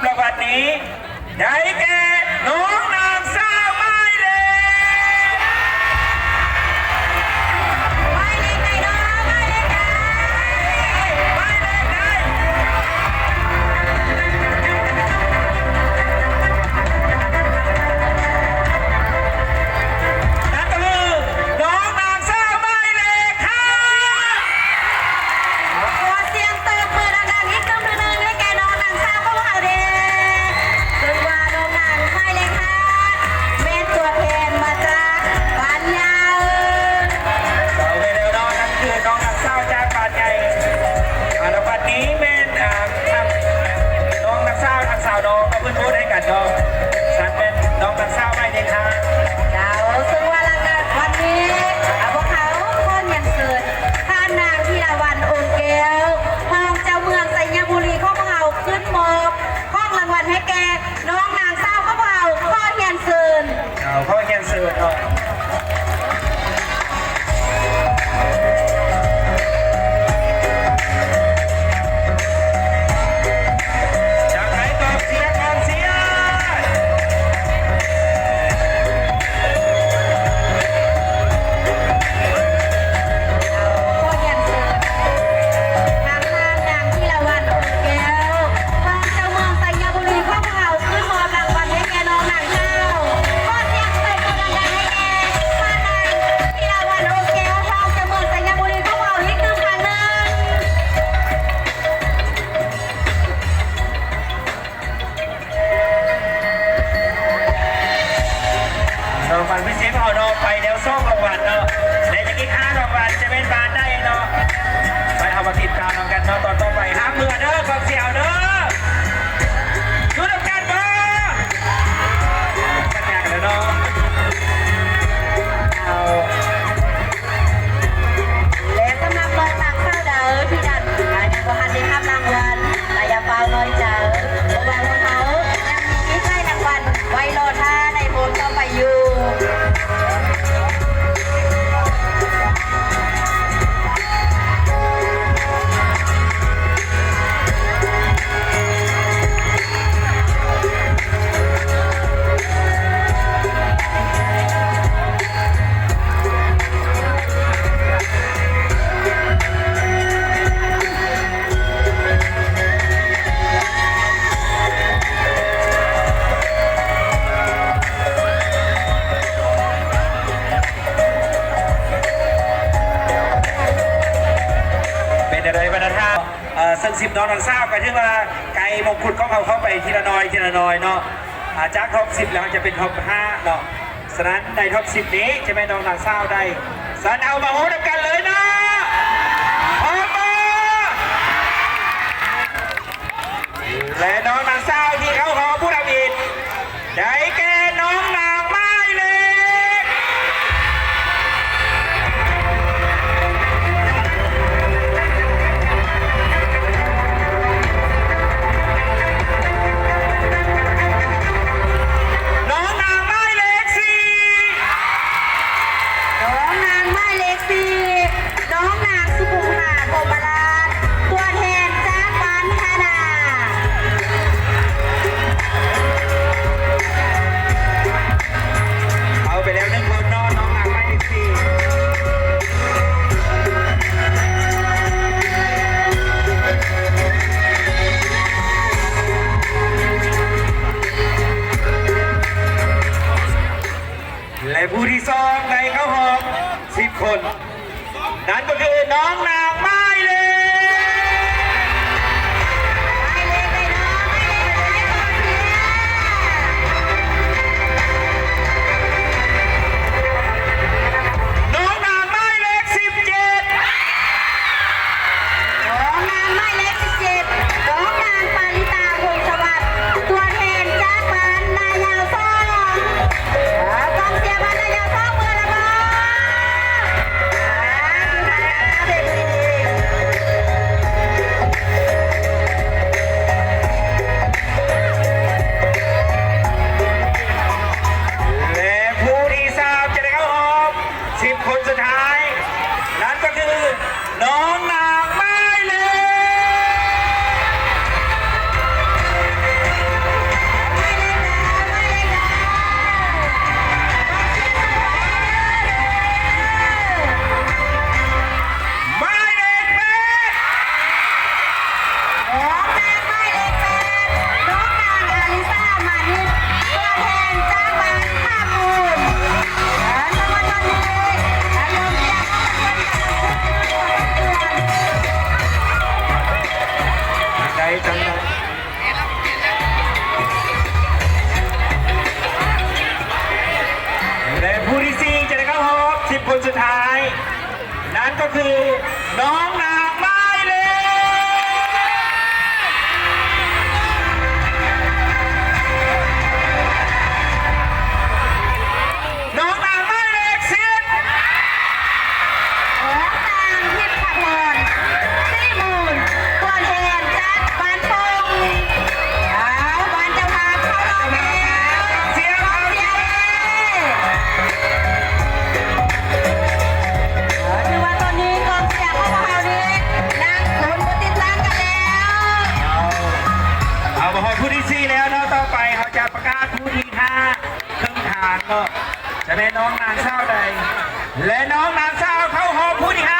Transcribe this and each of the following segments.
pelawat ni. Jaiket. Eh. วัลพิเศษเอาเนาไปแล้วโซ่รางวัลเนาะและจะกินห้ารางวัลจะเป็นบานได้เนาะไปเอามาติดตามกันเนาะตอนตน ยบรรทัดซึ่งสิบน้องนังทราบกันที่ว่าไก่มงคุฎขอเขาเข้าไปทีละน้อยทีละน้อยเนาะจากท็อปสิบแล้วจะเป็นท็อปห้าเนาะฉะนั้นในท็อปสิบนี้จะไม่น้องนังทร้าได้สันเอามาโหดกันเลยนะพร้อมมาและน้องนังทร้าที่เขาขอผู้ดำเนินได้ ผู้ที่ซองในเข้าหอมสิบคน นั้นก็คือน้องนา คนสุดท้าย นั้นก็คือน้องนา อผู้ที่สี่แล้วน้องต่อไปเขาจะประกาศผู้ที่ห้าครึ่งทางก็จะเป็นน้องนางเศร้าใด และน้องนางเศร้าเข้าหอผู้ที่ห้า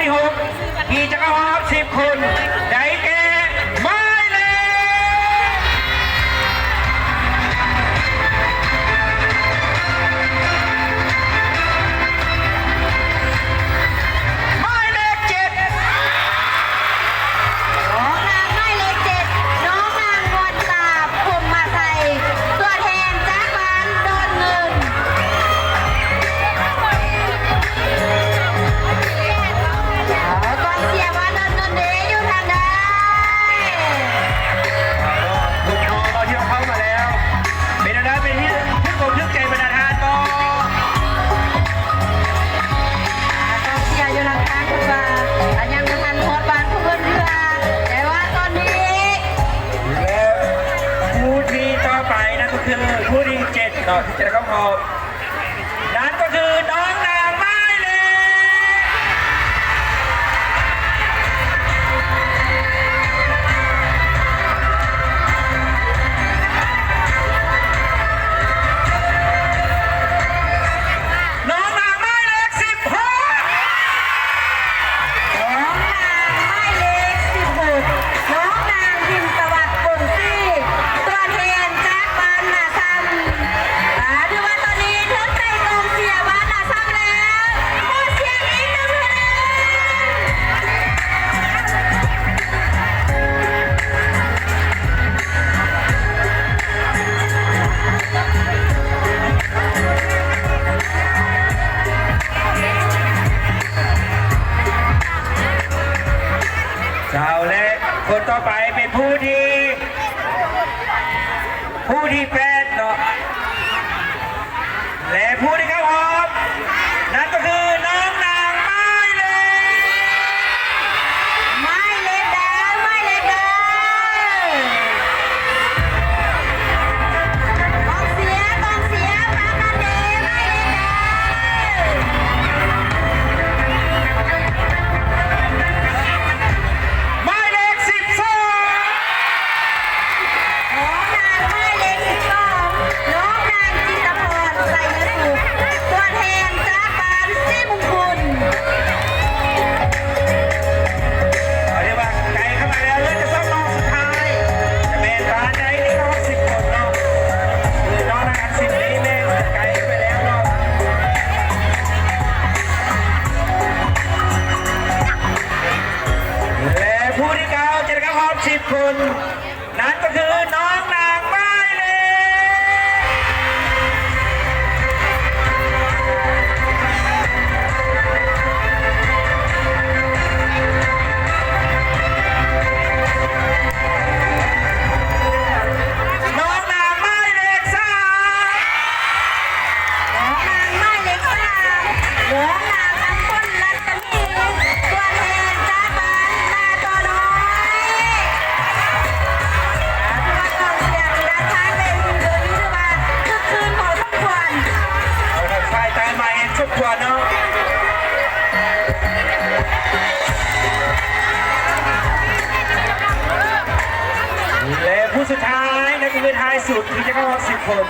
ที่หกขี่จักรวาลสิบคน ไปนั่นก็คือผู้ที่เจ็ดต่อที่จะเข้าพอ คน สุดที่จะเข้ารอบสิบคน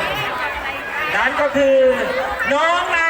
นั่นก็คือน้องนา